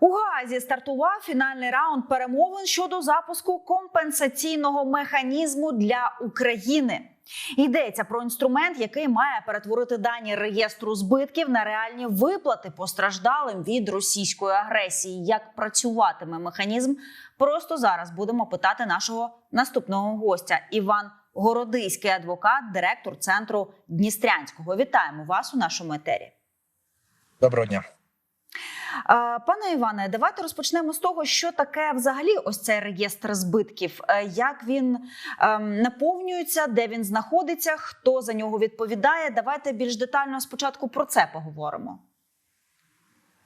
У Гаазі стартував фінальний раунд перемовин щодо запуску компенсаційного механізму для України. Йдеться про інструмент, який має перетворити дані реєстру збитків на реальні виплати постраждалим від російської агресії. Як працюватиме механізм? Просто зараз будемо питати нашого наступного гостя. Іван Городиський, адвокат, директор центру Дністрянського. Вітаємо вас у нашому етері. Доброго дня. Е, Пане Іване, давайте розпочнемо з того, що таке взагалі ось цей реєстр збитків, Е, як він ем, наповнюється, де він знаходиться, хто за нього відповідає. Давайте більш детально спочатку про це поговоримо.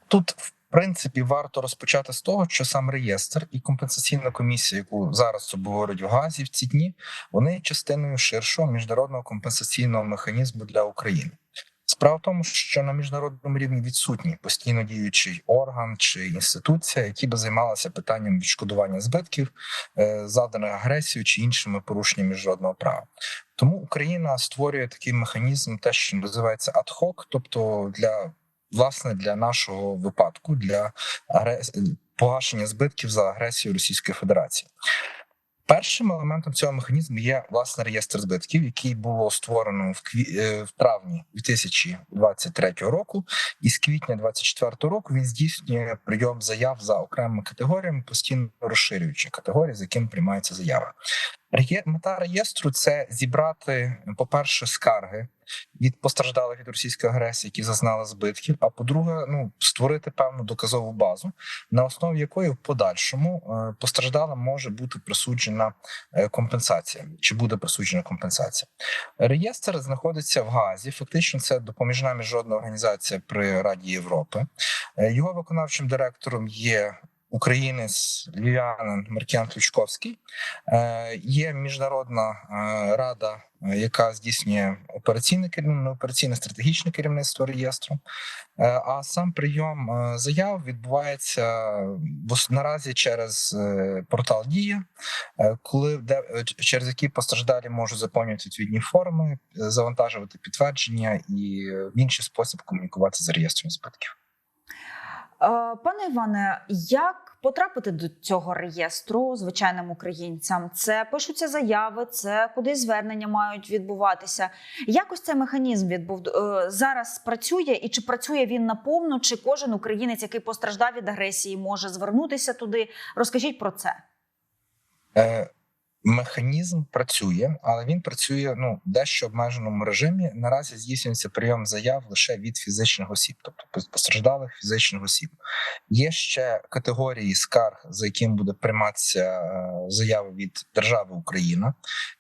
Тут, в принципі, варто розпочати з того, що сам реєстр і компенсаційна комісія, яку зараз обговорюють в Газі в ці дні, вони є частиною ширшого міжнародного компенсаційного механізму для України. Справа в тому, що на міжнародному рівні відсутній постійно діючий орган чи інституція, які би займалися питанням відшкодування збитків, е, завданих агресією чи іншими порушеннями міжнародного права. Тому Україна створює такий механізм, те, що називається ad-hoc, тобто для власне для нашого випадку для агрес... погашення збитків за агресію Російської Федерації. Першим елементом цього механізму є власне реєстр збитків, який було створено в кві... е, в травні 2023 року, і з квітня 2024 року він здійснює прийом заяв за окремими категоріями, постійно розширюючи категорії, з яким приймається заяви. Мета реєстру це зібрати, по-перше, скарги від постраждалих від російської агресії, які зазнали збитків. А по-друге, ну створити певну доказову базу, на основі якої в подальшому е, постраждалим може бути присуджена е, компенсація, чи буде присуджена компенсація. Реєстр знаходиться в Газі. Фактично, це допоміжна міжнародна організація при Раді Європи. Е, Його виконавчим директором є. Українець Ліліанин Маркіян Ключковський Е, є міжнародна е, рада, е, яка здійснює операційне керівництво, операційне стратегічне керівництво реєстру. А сам прийом заяв відбувається в наразі через портал Дія, коли де через які постраждалі можуть заповнювати відповідні форми, завантажувати підтвердження і в інший спосіб комунікувати з реєстром збитків. Е, Пане Іване, як потрапити до цього реєстру звичайним українцям? Це пишуться заяви, це кудись звернення мають відбуватися. Як ось цей механізм відбув е, зараз працює, і чи працює він наповну, чи кожен українець, який постраждав від агресії, може звернутися туди? Розкажіть про це. Е, Механізм працює, але він працює ну дещо обмеженому режимі. Наразі здійснюється прийом заяв лише від фізичних осіб, тобто постраждалих фізичних осіб. Є ще категорії скарг, за яким буде прийматися е, заяви від держави Україна,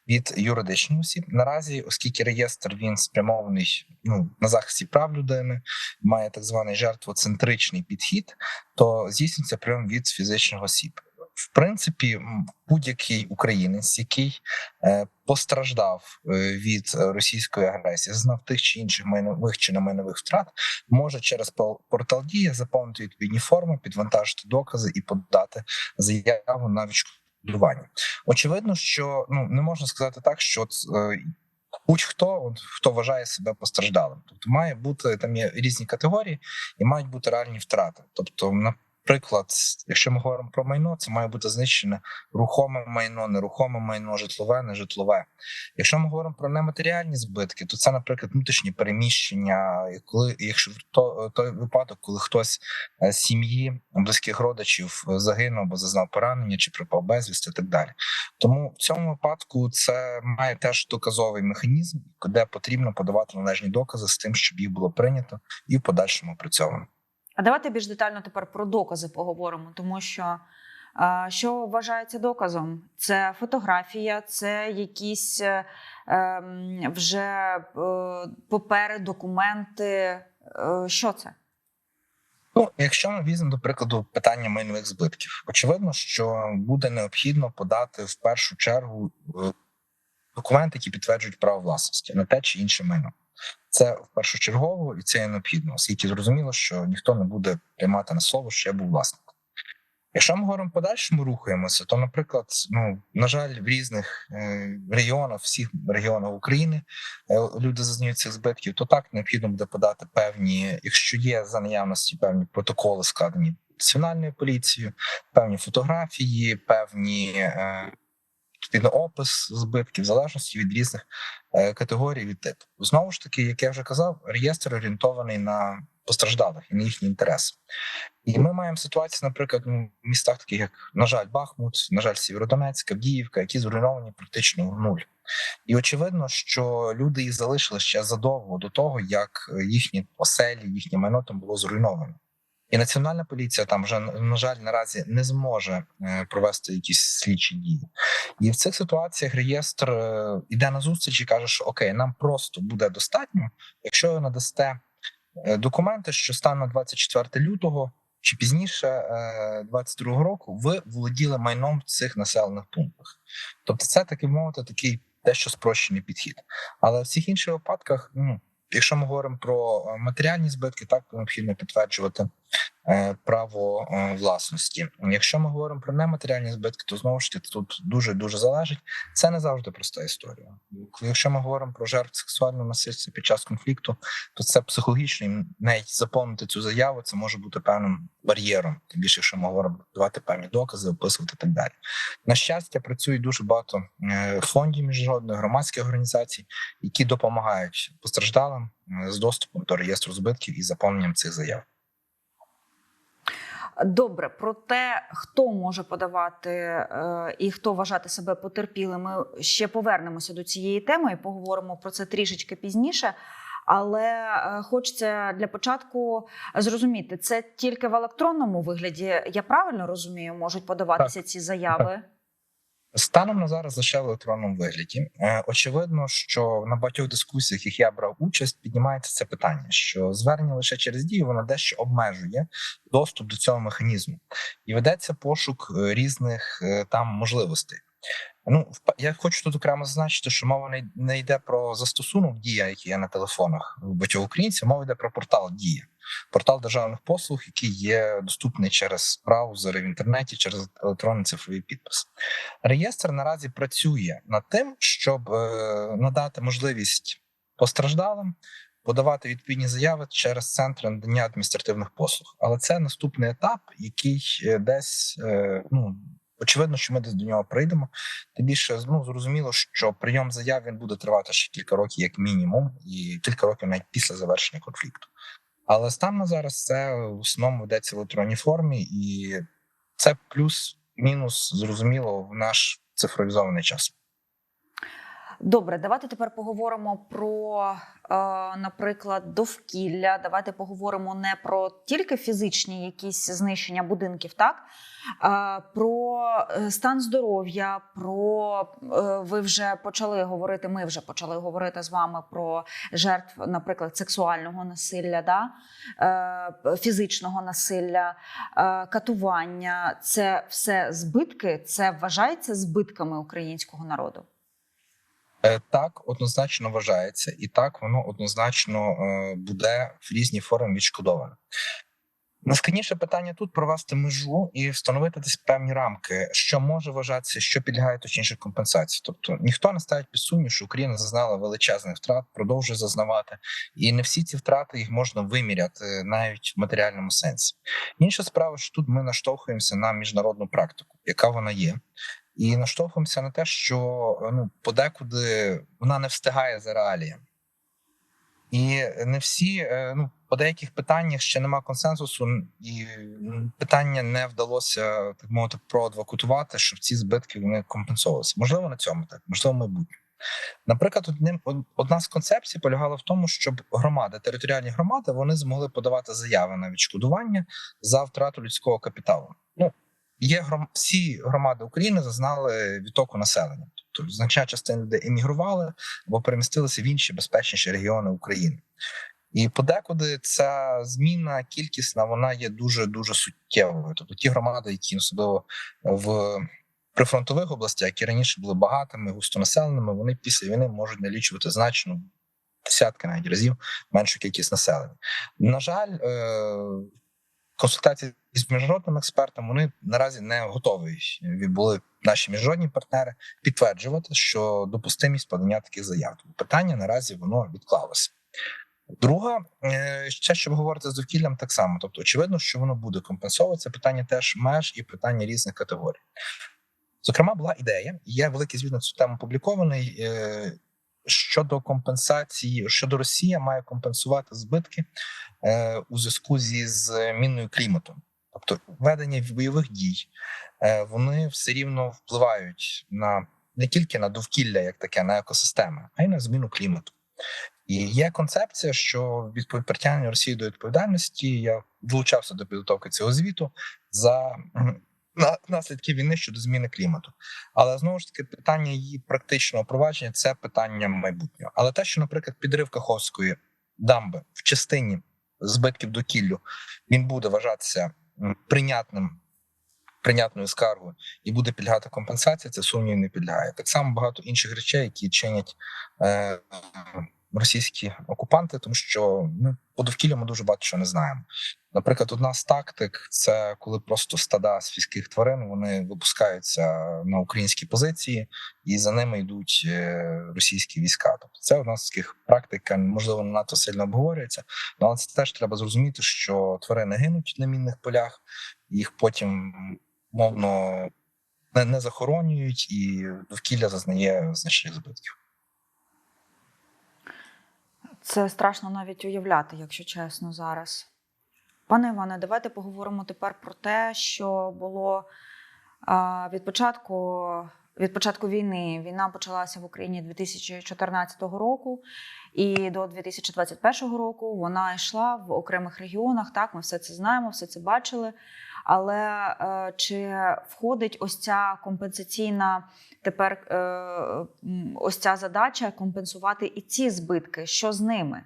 від юридичних осіб. Наразі, оскільки реєстр він спрямований ну на захисті прав людини, має так званий жертвоцентричний підхід, то здійснюється прийом від фізичних осіб. В принципі, будь-який українець, який е, постраждав е, від російської агресії, зазнав тих чи інших майнових чи немайнових втрат, може через портал Дія заповнити відповідні форми, підвантажити докази і подати заяву на відшкодування. Очевидно, що ну не можна сказати так, що е, будь-хто хто вважає себе постраждалим, тобто має бути там є різні категорії і мають бути реальні втрати. Тобто, наприклад, якщо ми говоримо про майно, це має бути знищене рухоме майно, нерухоме майно, житлове, нежитлове. Якщо ми говоримо про нематеріальні збитки, то це, наприклад, внутрішні переміщення, коли якщо то той випадок, коли хтось е, з сім'ї близьких родичів е, загинув або зазнав поранення чи пропав безвісти, і так далі. Тому в цьому випадку це має теж доказовий механізм, де потрібно подавати належні докази з тим, щоб їх було прийнято і в подальшому опрацьовано. А давайте більш детально тепер про докази поговоримо, тому що що вважається доказом? Це фотографія, це якісь е, ем, вже е, папери, документи. Е, що це? Ну, якщо ми візьмемо до прикладу питання майнових збитків, очевидно, що буде необхідно подати в першу чергу документи, які підтверджують право власності на те чи інше майно. Це в першочергово і це є необхідно, оскільки зрозуміло, що ніхто не буде приймати на слово, що я був власником. Якщо ми говоримо подальшому рухаємося, то, наприклад, ну на жаль, в різних е, регіонах, всіх регіонах України е, люди зазнають цих збитків, то так необхідно буде подати певні, якщо є за наявності певні протоколи складені національною поліцією, певні фотографії, певні е, відповідно опис збитків, в залежності від різних е, категорій від типу. Знову ж таки, як я вже казав, реєстр орієнтований на постраждалих і на їхні інтереси. І ми маємо ситуацію, наприклад, ну, в містах, таких як, на жаль, Бахмут, на жаль, Сєвєродонецьк, Авдіївка, які зруйновані практично в нуль. І очевидно, що люди їх залишили ще задовго до того, як їхні оселі, їхнє майно там було зруйновано. І національна поліція там вже на жаль наразі не зможе е, провести якісь слідчі дії. І в цих ситуаціях реєстр е, іде на зустріч і каже, що окей, нам просто буде достатньо, якщо ви надасте е, документи, що станом на 24 лютого чи пізніше е, 22 року ви володіли майном в цих населених пунктах. Тобто, це таки мовити такий дещо спрощений підхід. Але в всіх інших випадках, ну якщо ми говоримо про матеріальні збитки, так необхідно підтверджувати право е, власності. Якщо ми говоримо про нематеріальні збитки, то знову ж таки тут дуже дуже залежить. Це не завжди проста історія. Якщо ми говоримо про жертв сексуального насильства під час конфлікту, то це психологічно навіть заповнити цю заяву. Це може бути певним бар'єром. Тим більше, якщо ми говоримо давати певні докази, описувати так далі. На щастя, працює дуже багато е, фондів міжнародних громадських організацій, які допомагають постраждалим е, з доступом до реєстру збитків і заповненням цих заяв. Добре, про те, хто може подавати е, і хто вважати себе потерпілим, ми ще повернемося до цієї теми і поговоримо про це трішечки пізніше. Але е, хочеться для початку зрозуміти, це тільки в електронному вигляді. Я правильно розумію, можуть подаватися ці заяви. Станом на зараз лише в електронному вигляді. Е, Очевидно, що на багатьох дискусіях, яких я брав участь, піднімається це питання, що звернення лише через дію воно дещо обмежує доступ до цього механізму, і ведеться пошук е, різних е, там можливостей. Ну, я хочу тут окремо зазначити, що мова не- йде про застосунок дія, який є на телефонах у багатьох українців. Мова йде про портал Дія, портал державних послуг, який є доступний через браузери в інтернеті, через електронний цифровий підпис. Реєстр наразі працює над тим, щоб е, надати можливість постраждалим подавати відповідні заяви через центр надання адміністративних послуг. Але це наступний етап, який е, десь е, ну. Очевидно, що ми десь до нього прийдемо. Тим більше ну, зрозуміло, що прийом заяв він буде тривати ще кілька років, як мінімум, і кілька років навіть після завершення конфлікту. Але станом зараз це в основному ведеться в електронній формі, і це плюс-мінус зрозуміло в наш цифровізований час. Добре, давайте тепер поговоримо про, е, наприклад, довкілля. Давайте поговоримо не про тільки фізичні якісь знищення будинків, так про е, стан здоров'я. Про е, ви вже почали говорити. Ми вже почали говорити з вами про жертв, наприклад, сексуального насилля, да? фізичного насилля, катування. Це все збитки. Це вважається збитками українського народу. Е, Так, однозначно вважається, і так воно однозначно е, буде в різній формі відшкодоване. Найскладніше питання тут провести межу і встановити десь певні рамки, що може вважатися, що підлягає точніше компенсації. Тобто ніхто не ставить під сумнів, що Україна зазнала величезних втрат, продовжує зазнавати, і не всі ці втрати їх можна виміряти навіть в матеріальному сенсі. Інша справа, що тут ми наштовхуємося на міжнародну практику, яка вона є. І наштовхуємося на те, що ну подекуди вона не встигає за реаліями. І не всі, е, ну по деяких питаннях ще нема консенсусу, і питання не вдалося так мовити проадвокатувати, щоб ці збитки вони компенсовувалися. Можливо, на цьому так, можливо, в. Наприклад, одним одна з концепцій полягала в тому, щоб громади, територіальні громади, вони змогли подавати заяви на відшкодування за втрату людського капіталу. Ну є гром... всі громади України зазнали відтоку населення, тобто значна частина людей емігрували або перемістилися в інші безпечніші регіони України. І подекуди ця зміна кількісна вона є дуже дуже суттєвою. Тобто ті громади, які особливо в прифронтових областях, які раніше були багатими, густонаселеними, вони після війни можуть налічувати значно десятки навіть разів меншу кількість населення. На жаль, е, консультації з міжнародними експертами вони наразі не готові. Відбули наші міжнародні партнери підтверджувати, що допустимість подання таких заяв. Тобто питання наразі воно відклалося. Друга, е, ще щоб говорити з довкіллям, так само. Тобто, очевидно, що воно буде компенсовуватися. Питання теж меж і питання різних категорій. Зокрема, була ідея, є великий звіт на цю тему опублікований. Щодо компенсації, щодо Росія має компенсувати збитки е, у зв'язку зі зміною клімату, тобто ведення бойових дій, е, вони все рівно впливають на не тільки на довкілля, як таке, на екосистеми, а й на зміну клімату. І є концепція, що відповідь притягнення Росії до відповідальності. Я долучався до підготовки цього звіту за наслідки війни щодо зміни клімату. Але знову ж таки, питання її практичного провадження це питання майбутнього. Але те, що, наприклад, підрив Каховської дамби в частині збитків довкіллю, він буде вважатися прийнятним. Прийнятною скаргою і буде підлягати компенсація, це сумнів не підлягає. Так само багато інших речей, які чинять е, російські окупанти, тому що ми по довкіллю ми дуже багато що не знаємо. Наприклад, одна з тактик це коли просто стада свійських тварин вони випускаються на українські позиції, і за ними йдуть е, російські війська. Тобто це одна з таких практик, можливо не надто сильно обговорюється. Ну, але це теж треба зрозуміти, що тварини гинуть на мінних полях, їх потім мовно не захоронюють, і довкілля зазнає значних збитків. Це страшно навіть уявляти, якщо чесно, зараз. Пане Іване, давайте поговоримо тепер про те, що було від початку. Від початку війни війна почалася в Україні 2014 року, і до 2021 року вона йшла в окремих регіонах. Так, ми все це знаємо, все це бачили. Але е, чи входить ось ця компенсаційна тепер е, ось ця задача компенсувати і ці збитки? Що з ними?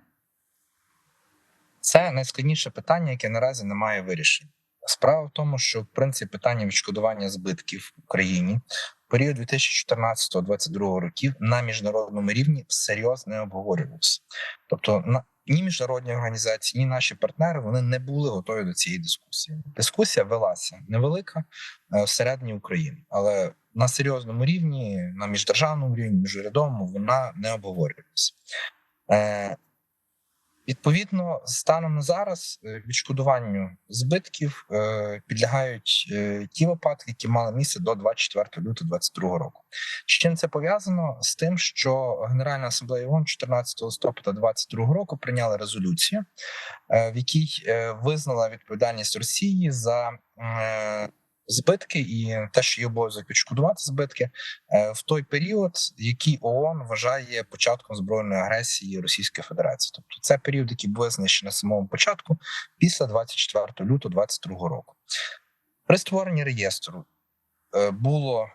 Це найскладніше питання, яке наразі не має вирішення. Справа в тому, що в принципі питання відшкодування збитків в Україні в період 2014-2022 років на міжнародному рівні всерйоз не обговорювався. Тобто, на ні міжнародні організації, ні наші партнери вони не були готові до цієї дискусії. Дискусія велася невелика е, всередині України, але на серйозному рівні, на міждержавному рівні, міжурядовому, вона не обговорювалася. Відповідно, станом на зараз е, відшкодуванню збитків е, підлягають е, ті випадки, які мали місце до 24 лютого 2022 року. З чим це пов'язано з тим, що Генеральна асамблея ООН 14 листопада 2022 року прийняла резолюцію, в якій визнала відповідальність Росії за збитки і те, що є обов'язок відшкодувати збитки е, в той період, який ООН вважає початком збройної агресії Російської Федерації. Тобто це період, який був визначений на самому початку, після 24 лютого 2022 року. При створенні реєстру е, було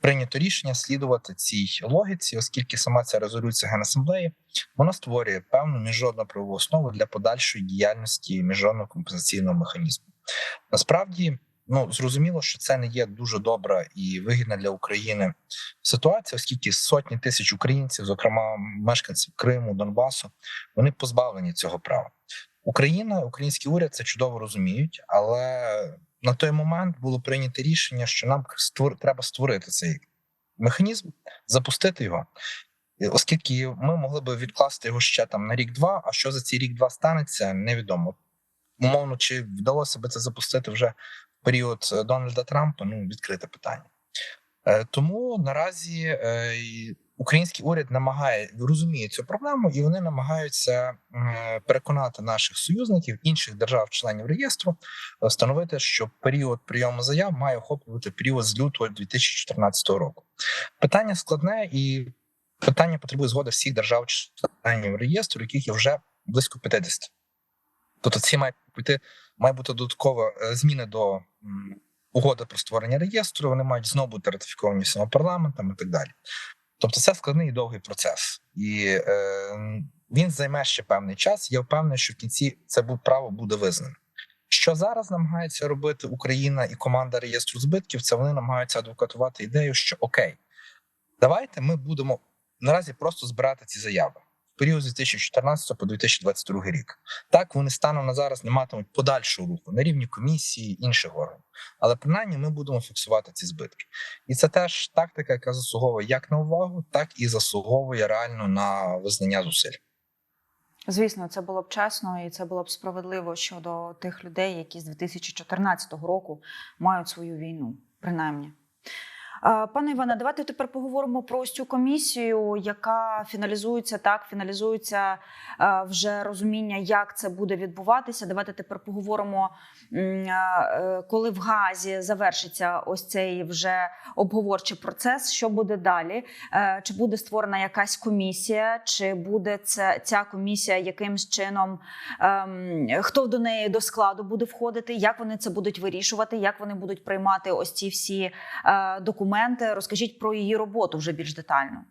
прийнято рішення слідувати цій логіці, оскільки сама ця резолюція Генасамблеї вона створює певну міжнародну правову основу для подальшої діяльності міжнародного компенсаційного механізму. Насправді. Ну зрозуміло, що це не є дуже добра і вигідна для України ситуація, оскільки сотні тисяч українців, зокрема мешканців Криму, Донбасу, вони позбавлені цього права. Україна, український уряд це чудово розуміють, але на той момент було прийнято рішення, що нам створ... треба створити цей механізм, запустити його, оскільки ми могли би відкласти його ще там на рік-два. А що за цей рік-два станеться, невідомо. Умовно, чи вдалося би це запустити вже період е, Дональда Трампа? Ну відкрите питання. Е, Тому наразі е, український уряд намагає розуміє цю проблему, і вони намагаються переконати наших союзників, інших держав-членів реєстру, встановити, що період прийому заяв має охоплювати період з лютого 2014 року. Питання складне і питання потребує згоди всіх держав-членів реєстру, яких є вже близько 50. Тобто, ці має піти має бути додаткова е, зміни до угоди про створення реєстру. Вони мають знову бути ратифіковані всіма парламентом і так далі. Тобто, це складний і довгий процес, і е, він займе ще певний час. Я впевнений, що в кінці це право буде визнане. Що зараз намагається робити Україна і команда реєстру збитків? Це вони намагаються адвокатувати ідею, що окей, давайте ми будемо наразі просто збирати ці заяви період з 2014 по 2022 рік. Так вони станом на зараз не матимуть подальшого руху на рівні комісії інших органів, але принаймні ми будемо фіксувати ці збитки, і це теж тактика, яка заслуговує як на увагу, так і заслуговує реально на визнання зусиль. Звісно, це було б чесно і це було б справедливо щодо тих людей, які з 2014 року мають свою війну, принаймні. Пане Іване, давайте тепер поговоримо про ось цю комісію, яка фіналізується так. Фіналізується вже розуміння, як це буде відбуватися. Давайте тепер поговоримо, е, коли в Газі завершиться ось цей вже обговорчий процес. Що буде далі? Е, Чи буде створена якась комісія, чи буде це ця комісія якимсь чином? ем, Хто до неї до складу буде входити? Як вони це будуть вирішувати? Як вони будуть приймати ось ці всі е, документи? Розкажіть про її роботу вже більш детально.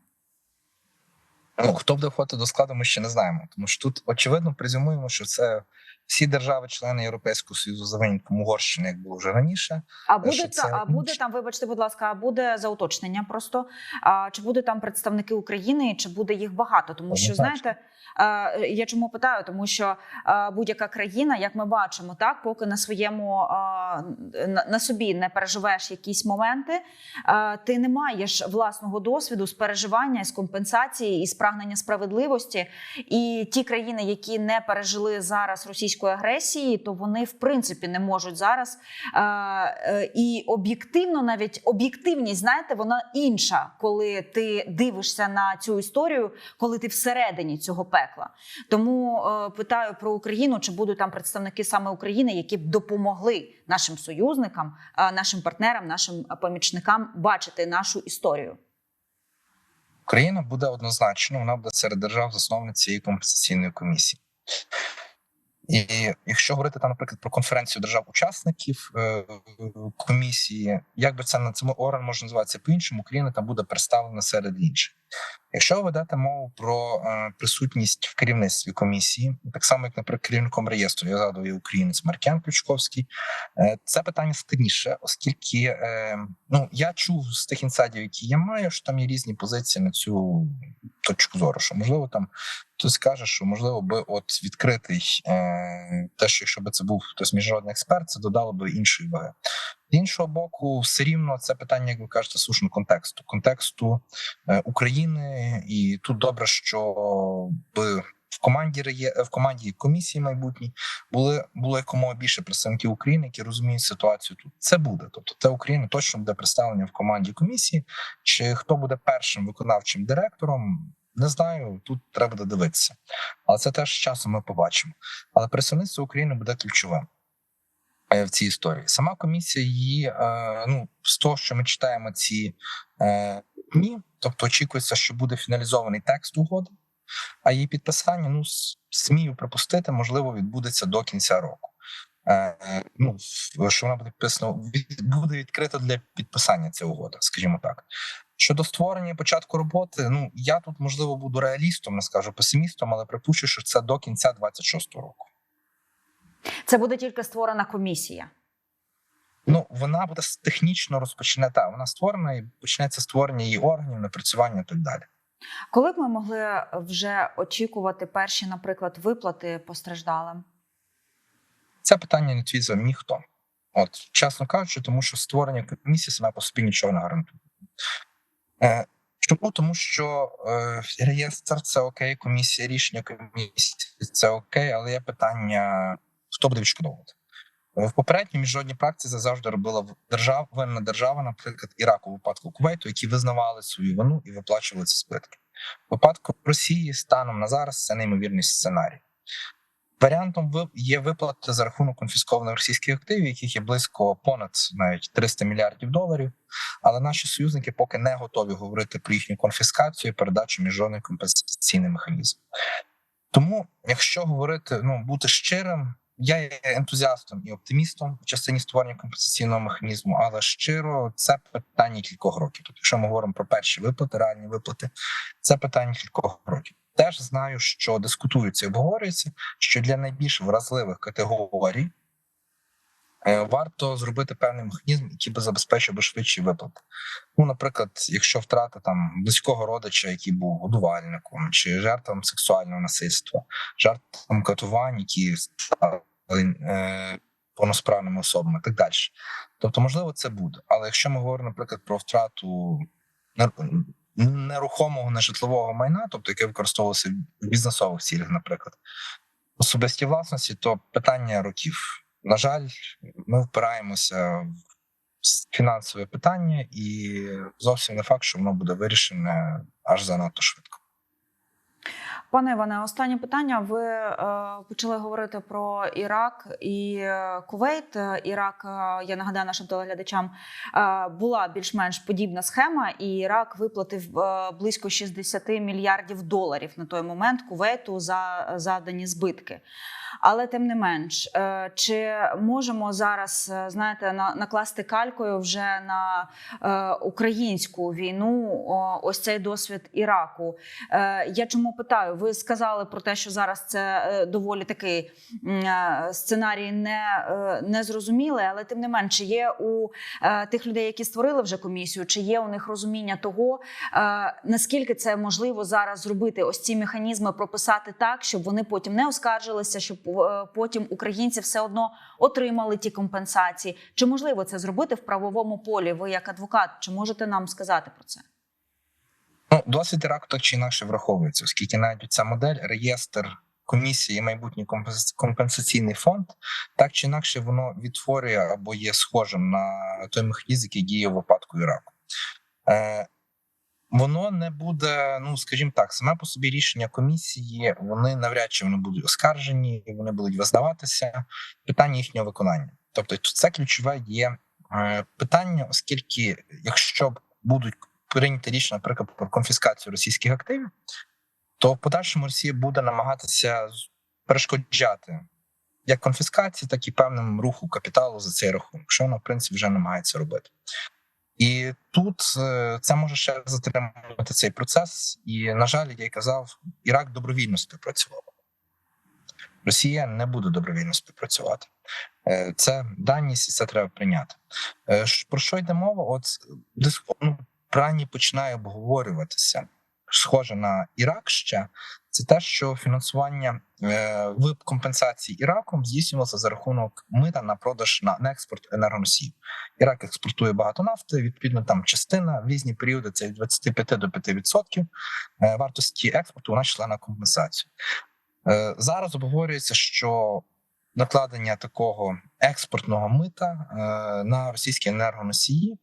Ну, хто буде входити до складу, ми ще не знаємо. Тому що тут очевидно презюмуємо, що це всі держави-члени Європейського Союзу за винятком Угорщини, як було вже раніше. А буде що та це а буде там, вибачте, будь ласка, а буде за уточнення просто. А чи буде там представники України, чи буде їх багато? Тому що знаєте, е, я чому питаю? Тому що е, будь-яка країна, як ми бачимо, так поки на своєму е, на, на собі не переживеш якісь моменти, е, ти не маєш власного досвіду з переживання, з компенсації і з прагнення справедливості. І ті країни, які не пережили зараз російської агресії, то вони в принципі не можуть зараз Е, і об'єктивно, навіть об'єктивність, знаєте, вона інша, коли ти дивишся на цю історію, коли ти всередині цього пекла. Тому е, питаю про Україну, чи будуть там представники саме України, які б допомогли нашим союзникам, нашим партнерам, нашим помічникам бачити нашу історію. Україна буде однозначно, вона буде серед держав засновниць цієї компенсаційної комісії. І якщо говорити там, наприклад, про конференцію держав-учасників е, комісії, як би це на цьому орган може називатися по-іншому, Україна там буде представлена серед інших. Якщо ви ведете мову про е, присутність в керівництві комісії, так само як, наприклад, керівником реєстру, я згадую українець Маркян Ключковський, е, це питання складніше, оскільки е, ну я чув з тих інсайдів, які я маю, що там є різні позиції на цю точку зору. Що можливо там хтось каже, що можливо би от відкритий те, що якщо би це був хтось міжнародний експерт, це додало би іншої ваги. З іншого боку, все рівно це питання, як ви кажете, слушно контексту, контексту е, України, і тут добре, що би в команді реє- в команді комісії майбутній були було якомога більше представників України, які розуміють ситуацію тут. Це буде. Тобто, це Україна точно буде представлення в команді комісії. Чи хто буде першим виконавчим директором? Не знаю, тут треба буде дивитися, але це теж часом ми побачимо. Але представництво України буде ключовим е, в цій історії. Сама комісія її е, ну з того, що ми читаємо ці е, дні, тобто очікується, що буде фіналізований текст угоди, а її підписання, ну смію припустити, можливо, відбудеться до кінця року. Е, е, ну що вона буде підписана, буде відкрита для підписання ця угода, скажімо так. Щодо створення початку роботи, ну я тут можливо буду реалістом, не скажу песимістом, але припущу, що це до кінця 26-го року. Це буде тільки створена комісія. Ну вона буде технічно розпочне та вона створена і почнеться створення її органів, напрацювання і так далі. Коли б ми могли вже очікувати перші, наприклад, виплати постраждалим? Це питання не вам ніхто. От, чесно кажучи, тому що створення комісії саме по собі нічого не гарантує. Е, чому? Тому що е, реєстр це окей, комісія, рішення комісії це окей, але є питання, хто буде відшкодовувати. Е, В попередній міжнародній практиці завжди робила в- держава, винна держава, наприклад, Іраку, у випадку Кувейту, які визнавали свою вину і виплачували ці збитки. В випадку Росії станом на зараз це неймовірний сценарій. Варіантом є виплати за рахунок конфіскованих російських активів, яких є близько понад навіть 300 мільярдів доларів. Але наші союзники поки не готові говорити про їхню конфіскацію і передачу міжнародний компенсаційний механізм. Тому, якщо говорити, ну бути щирим, я є ентузіастом і оптимістом в частині створення компенсаційного механізму, але щиро це питання кількох років. Тобто, якщо ми говоримо про перші виплати, реальні виплати, це питання кількох років. Теж знаю, що дискутується і обговорюється, що для найбільш вразливих категорій варто зробити певний механізм, який би забезпечив би швидші виплати. Ну, наприклад, якщо втрата там близького родича, який був годувальником, чи жертвам сексуального насильства, жертвам катувань, які стали е, повносправними особами, так далі. Тобто, можливо, це буде. Але якщо ми говоримо, наприклад, про втрату нерухомого нежитлового майна, тобто яке використовувалося в бізнесових цілях, наприклад, особисті власності, то питання років. На жаль, ми впираємося в фінансове питання, і зовсім не факт, що воно буде вирішене аж занадто швидко. Пане Іване, останнє питання. Ви е, почали говорити про Ірак і е, Кувейт. Е, Ірак, е, я нагадаю нашим телеглядачам, е, була більш-менш подібна схема, і Ірак виплатив е, близько 60 мільярдів доларів на той момент Кувейту за завдані збитки. Але тим не менш, е, чи можемо зараз е, знаєте накласти калькою вже на е, українську війну ось цей досвід Іраку? Я чому питаю? Ви сказали про те, що зараз це доволі такий сценарій не, не зрозумілий, але тим не менше, є у тих людей, які створили вже комісію, чи є у них розуміння того, наскільки це можливо зараз зробити? Ось ці механізми прописати так, щоб вони потім не оскаржилися, щоб потім українці все одно отримали ті компенсації. Чи можливо це зробити в правовому полі? Ви як адвокат, чи можете нам сказати про це? Ну, досвід Іраку так чи інакше враховується, оскільки навіть ця модель, реєстр комісії, майбутній компенсаційний фонд, так чи інакше воно відтворює або є схожим на той механізм, який діє в випадку Іраку. Воно не буде, ну скажімо так, саме по собі рішення комісії, вони навряд чи вони будуть оскаржені, вони будуть визнаватися. Питання їхнього виконання. Тобто, це ключове є е, питання, оскільки якщо будуть прийняти рішення, наприклад, про конфіскацію російських активів, то в подальшому Росія буде намагатися перешкоджати як конфіскації, так і певним руху капіталу за цей рахунок, що вона в принципі вже намагається робити. І тут е, це може ще затримати цей процес. І, на жаль, я й казав, Ірак добровільно співпрацював. Росія не буде добровільно співпрацювати. Е, Це даність, і це треба прийняти. Е, Про що йде мова? От ну, Прані починає обговорюватися. Схоже на Ірак ще це те, що фінансування е, компенсації Іраком здійснювалося за рахунок мита на продаж на, на експорт енергоносіїв. Ірак експортує багато нафти. Відповідно, там частина в різні періоди це від 25 до 5% е, вартості експорту. Вона йшла на компенсацію. Е, Зараз обговорюється, що накладення такого експортного мита е, на російські енергоносії,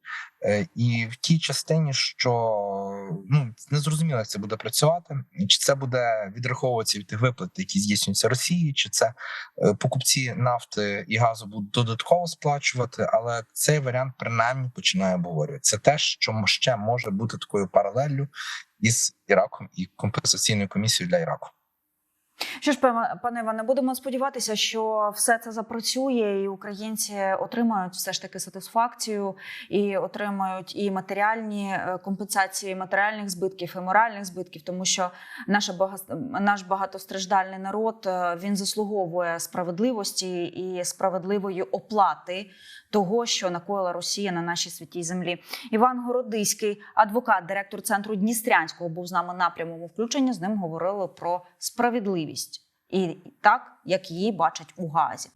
е, і в тій частині, що ну не зрозуміло, як це буде працювати, чи це буде відраховуватися від тих виплат, які здійснюються Росії, чи це е, покупці нафти і газу будуть додатково сплачувати. Але цей варіант принаймні починає обговорюватися. Це те, що ще може бути такою паралеллю із Іраком і компенсаційною комісією для Іраку. Що ж, пане Іване, будемо сподіватися, що все це запрацює, і українці отримають все ж таки сатисфакцію і отримають і матеріальні е, компенсації матеріальних збитків, і моральних збитків, тому що наша наш багатостраждальний народ е, він заслуговує справедливості і справедливої оплати того, що накоїла Росія на нашій святій землі. Іван Городиський, адвокат, директор центру Дністрянського, був з нами на прямому включенні. З ним говорили про справедливість і так, як її бачать у Газі.